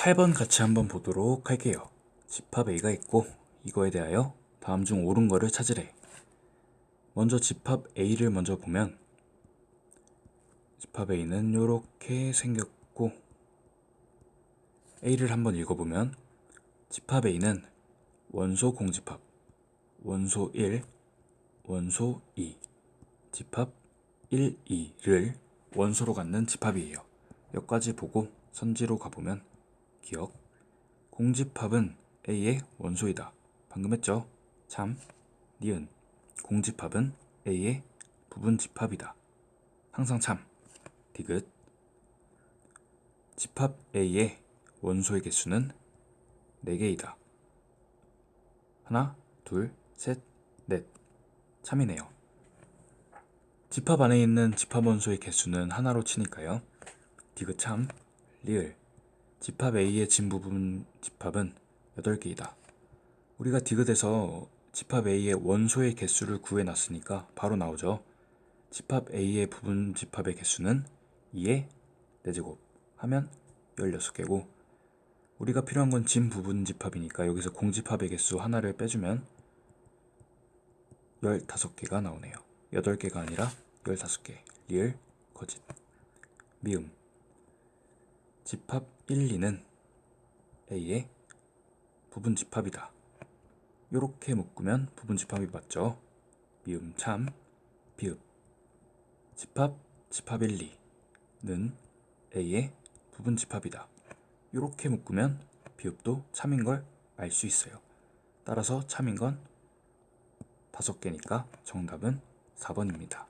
8번 같이 한번 보도록 할게요. 집합 A가 있고 이거에 대하여 다음 중 옳은 거를 찾으래. 먼저 집합 A를 먼저 보면 집합 A는 이렇게 생겼고 A를 한번 읽어보면 집합 A는 원소 공집합, 원소 1, 원소 2, 집합 1, 2를 원소로 갖는 집합이에요. 여기까지 보고 선지로 가보면 기억 공집합은 A의 원소이다. 방금 했죠? 참, 니은 공집합은 A의 부분집합이다. 항상 참, 디귿 집합 A의 원소의 개수는 4개이다. 하나, 둘, 셋, 넷. 참이네요. 집합 안에 있는 집합 원소의 개수는 하나로 치니까요. 디귿 참, 리을. 집합 A의 진 부분 집합은 8개이다. 우리가 디귿에서 집합 A의 원소의 개수를 구해놨으니까 바로 나오죠. 집합 A의 부분 집합의 개수는 2의 4제곱 하면 16개고 우리가 필요한 건 진 부분 집합이니까 여기서 공집합의 개수 하나를 빼주면 15개가 나오네요. 8개가 아니라 15개. 리을, 거짓. 미음. 집합 1, 2는 A의 부분 집합이다. 요렇게 묶으면 부분 집합이 맞죠? 미음 참, 비읍. 집합, 집합 1, 2는 A의 부분 집합이다. 요렇게 묶으면 비읍도 참인 걸 알 수 있어요. 따라서 참인 건 다섯 개니까 정답은 4번입니다.